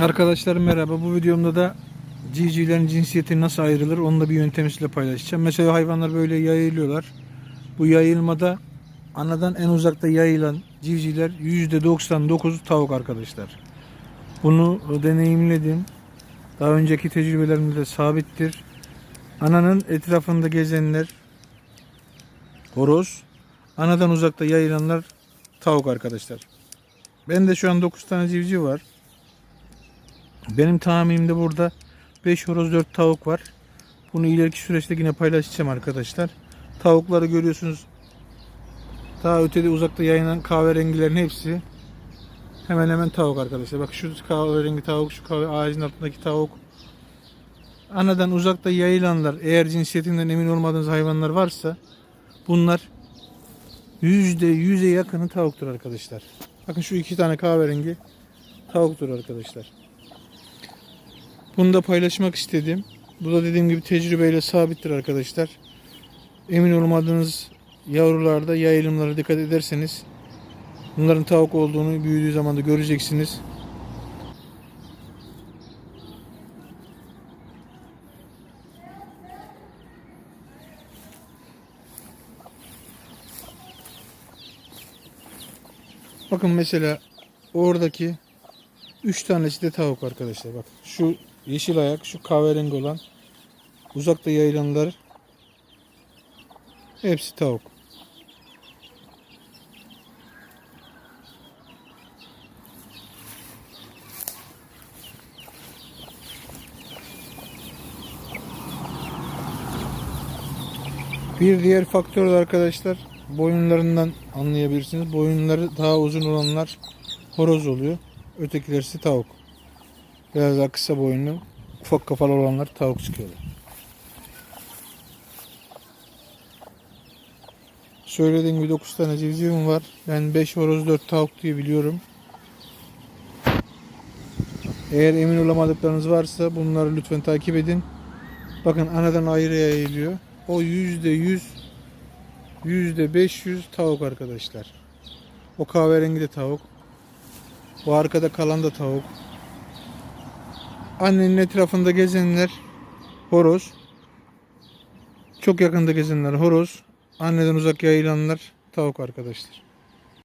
Arkadaşlar merhaba. Bu videomda da civcivlerin cinsiyeti nasıl ayrılır onu da bir yöntemi sizinle paylaşacağım. Mesela hayvanlar böyle yayılıyorlar. Bu yayılmada anadan en uzakta yayılan civcivler %99 tavuk arkadaşlar. Bunu deneyimledim. Daha önceki tecrübelerimde de sabittir. Ananın etrafında gezenler horoz. Anadan uzakta yayılanlar tavuk arkadaşlar. Ben de şu an 9 tane civciv var. Benim tahminimde burada 5 horoz 4 tavuk var. Bunu ileriki süreçte yine paylaşacağım arkadaşlar. Tavukları görüyorsunuz. Daha ötede uzakta yayılan kahverengilerin hepsi hemen hemen tavuk arkadaşlar. Bak şu kahverengi tavuk, şu kahve ağacın altındaki tavuk. Anadan uzakta yayılanlar eğer cinsiyetinden emin olmadığınız hayvanlar varsa bunlar %100'e yakını tavuktur arkadaşlar. Bakın şu iki tane kahverengi tavuktur arkadaşlar. Bunu da paylaşmak istedim. Bu da dediğim gibi tecrübeyle sabittir arkadaşlar. Emin olmadığınız yavrularda yayılımlara dikkat ederseniz bunların tavuk olduğunu büyüdüğü zaman da göreceksiniz. Bakın mesela oradaki 3 tanesi de tavuk arkadaşlar. Bak şu yeşil ayak, şu kahverengi olan uzakta yayılanlar hepsi tavuk. Bir diğer faktör de arkadaşlar boyunlarından anlayabilirsiniz. Boyunları daha uzun olanlar horoz oluyor. Ötekilerisi tavuk. Biraz daha kısa boyunlu, ufak kafalı olanlar tavuk çıkıyorlar. Söylediğim gibi 9 tane civcivim var. Ben 5 horoz 4 tavuk diye biliyorum. Eğer emin olamadıklarınız varsa bunları lütfen takip edin. Bakın anadan ayrı yayılıyor. O %100 %500 tavuk arkadaşlar. O kahverengi de tavuk. Bu arkada kalan da tavuk. Annenin etrafında gezenler horoz. Çok yakında gezenler horoz. Anneden uzak yayılanlar tavuk arkadaşlar.